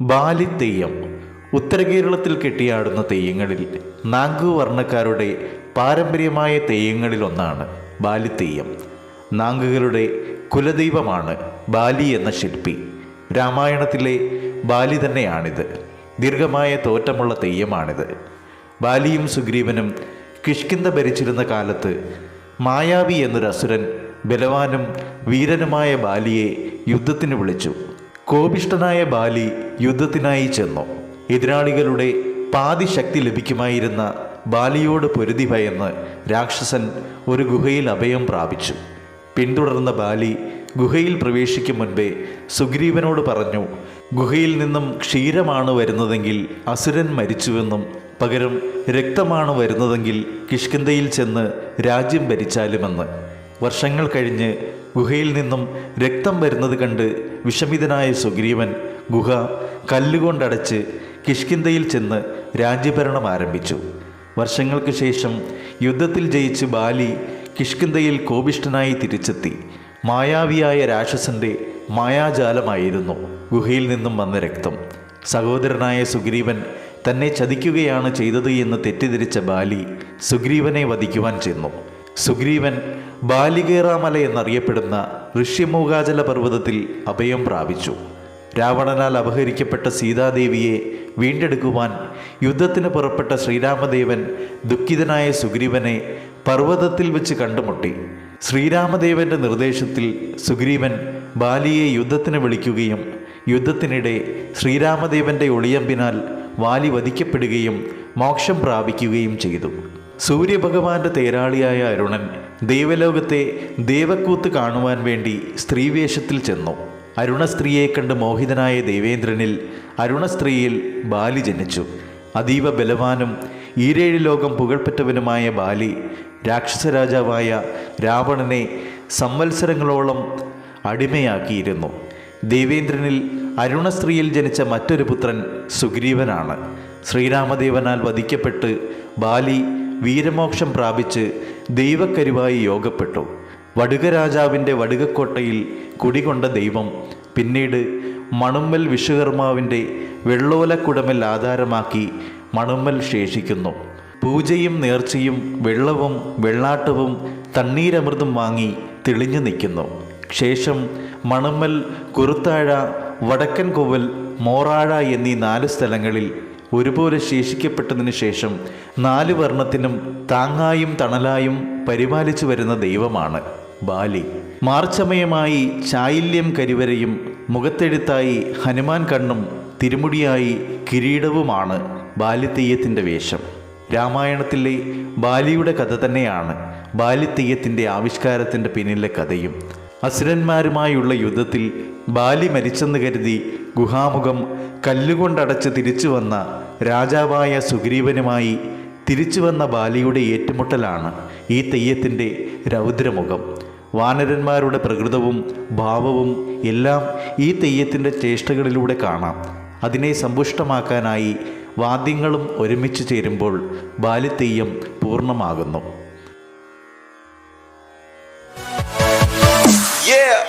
ബാലിത്തെയ്യം. ഉത്തര കേരളത്തിൽ കെട്ടിയാടുന്ന തെയ്യങ്ങളിൽ നാഗു വർണക്കാരുടെ പാരമ്പര്യമായ തെയ്യങ്ങളിലൊന്നാണ് ബാലിത്തെയ്യം. നാങ്കുകളുടെ കുലദൈവമാണ് ബാലി എന്ന ശില്പി. രാമായണത്തിലെ ബാലി തന്നെയാണിത്. ദീർഘമായ തോറ്റമുള്ള തെയ്യമാണിത്. ബാലിയും സുഗ്രീവനും കിഷ്കിന്ത ഭരിച്ചിരുന്ന കാലത്ത് മായാവി എന്നൊരു അസുരൻ ബലവാനും വീരനുമായ ബാലിയെ യുദ്ധത്തിന് വിളിച്ചു. കോപിഷ്ഠനായ ബാലി യുദ്ധത്തിനായി ചെന്നു. എതിരാളികളുടെ പാതി ശക്തി ലഭിക്കുമായിരുന്ന ബാലിയോട് പൊരുതി ഭയന്ന് രാക്ഷസൻ ഒരു ഗുഹയിൽ അഭയം പ്രാപിച്ചു. പിന്തുടർന്ന ബാലി ഗുഹയിൽ പ്രവേശിക്കും മുൻപേ സുഗ്രീവനോട് പറഞ്ഞു ഗുഹയിൽ നിന്നും ക്ഷീരമാണ് വരുന്നതെങ്കിൽ അസുരൻ മരിച്ചുവെന്നും പകരം രക്തമാണ് വരുന്നതെങ്കിൽ കിഷ്കിന്ധയിൽ ചെന്ന് രാജ്യം ഭരിച്ചാലുമെന്ന്. വർഷങ്ങൾ കഴിഞ്ഞ് ഗുഹയിൽ നിന്നും രക്തം വരുന്നത് കണ്ട് വിഷമിതനായ സുഗ്രീവൻ ഗുഹ കല്ലുകൊണ്ടടച്ച് കിഷ്കിന്തയിൽ ചെന്ന് രാജ്യഭരണം ആരംഭിച്ചു. വർഷങ്ങൾക്ക് ശേഷം യുദ്ധത്തിൽ ജയിച്ച് ബാലി കിഷ്കിന്തയിൽ കോപിഷ്ഠനായി തിരിച്ചെത്തി. മായാവിയായ രാക്ഷസന്റെ മായാജാലമായിരുന്നു ഗുഹയിൽ നിന്നും വന്ന രക്തം. സഹോദരനായ സുഗ്രീവൻ തന്നെ ചതിക്കുകയാണ് ചെയ്തത് എന്ന് തെറ്റിദ്ധരിച്ച ബാലി സുഗ്രീവനെ വധിക്കുവാൻ ചെന്നു. സുഗ്രീവൻ ബാലികേറാമല എന്നറിയപ്പെടുന്ന ഋഷ്യമൂകാചല പർവതത്തിൽ അഭയം പ്രാപിച്ചു. രാവണനാൽ അപഹരിക്കപ്പെട്ട സീതാദേവിയെ വീണ്ടെടുക്കുവാൻ യുദ്ധത്തിന് പുറപ്പെട്ട ശ്രീരാമദേവൻ ദുഃഖിതനായ സുഗ്രീവനെ പർവതത്തിൽ വെച്ച് കണ്ടുമുട്ടി. ശ്രീരാമദേവന്റെ നിർദ്ദേശത്തിൽ സുഗ്രീവൻ ബാലിയെ യുദ്ധത്തിന് വിളിക്കുകയും യുദ്ധത്തിനിടെ ശ്രീരാമദേവന്റെ ഒളിയമ്പിനാൽ വാലി വധിക്കപ്പെടുകയും മോക്ഷം പ്രാപിക്കുകയും ചെയ്തു. സൂര്യഭഗവാന്റെ തേരാളിയായ അരുണൻ ദേവലോകത്തെ ദേവക്കൂത്ത് കാണുവാൻ വേണ്ടി സ്ത്രീവേഷത്തിൽ ചെന്നു. അരുണസ്ത്രീയെ കണ്ട് മോഹിതനായ ദേവേന്ദ്രനിൽ അരുണസ്ത്രീയിൽ ബാലി ജനിച്ചു. അതീവ ബലവാനും ഈരേഴ് ലോകം പുകഴ്പെറ്റവനുമായ ബാലി രാക്ഷസരാജാവായ രാവണനെ സംവത്സരങ്ങളോളം അടിമയാക്കിയിരുന്നു. ദേവേന്ദ്രനിൽ അരുണസ്ത്രീയിൽ ജനിച്ച മറ്റൊരു പുത്രൻ സുഗ്രീവനാണ്. ശ്രീരാമദേവനാൽ വധിക്കപ്പെട്ട് ബാലി വീരമോക്ഷം പ്രാപിച്ച് ദൈവക്കരുവായി യോഗപ്പെട്ടു. വടുകരാജാവിന്റെ വടുകക്കോട്ടയിൽ കുടികൊണ്ട ദൈവം പിന്നീട് മണുമ്മൽ വിശ്വകർമാവിന്റെ വെള്ളോലക്കുടമൽ ആധാരമാക്കി മണുമ്മൽ ശേഷിക്കുന്നു. പൂജയും നേർച്ചയും വെള്ളവും വെള്ളാട്ടവും തണ്ണീരമൃതും വാങ്ങി തെളിഞ്ഞു നിൽക്കുന്നു. ശേഷം മണമ്മൽ കുറുത്താഴ വടക്കൻ കോവൽ മോറാഴ എന്നീ നാല് സ്ഥലങ്ങളിൽ ഒരുപോലെ ശേഷിക്കപ്പെട്ടതിനു ശേഷം നാല് വർണത്തിനും താങ്ങായും തണലായും പരിപാലിച്ചു വരുന്ന ദൈവമാണ് ബാലി. മാർച്ചമയമായി ചായില്യം കരിവരയും മുഖത്തെഴുത്തായി ഹനുമാൻ കണ്ണും തിരുമുടിയായി കിരീടവുമാണ് ബാലിത്തെയ്യത്തിന്റെ വേഷം. രാമായണത്തിലെ ബാലിയുടെ കഥ തന്നെയാണ് ബാലിത്തെയ്യത്തിന്റെ ആവിഷ്കാരത്തിന്റെ പിന്നിലെ കഥയും. അസുരന്മാരുമായുള്ള യുദ്ധത്തിൽ ബാലി മരിച്ചെന്ന് കരുതി ഗുഹാമുഖം കല്ലുകൊണ്ടടച്ച് തിരിച്ചു വന്ന രാജാവായ സുഗ്രീവനുമായി തിരിച്ചു വന്ന ബാലിയുടെ ഏറ്റുമുട്ടലാണ് ഈ തെയ്യത്തിന്റെ രൗദ്രമുഖം. വാനരന്മാരുടെ പ്രകൃതവും ഭാവവും എല്ലാം ഈ തെയ്യത്തിന്റെ ചേഷ്ടകളിലൂടെ കാണാം. അതിനെ സമ്പുഷ്ടമാക്കാനായി വാദ്യങ്ങളും ഒരുമിച്ച് ചേരുമ്പോൾ ബാലിത്തെയ്യം പൂർണമാകുന്നു. Yeah.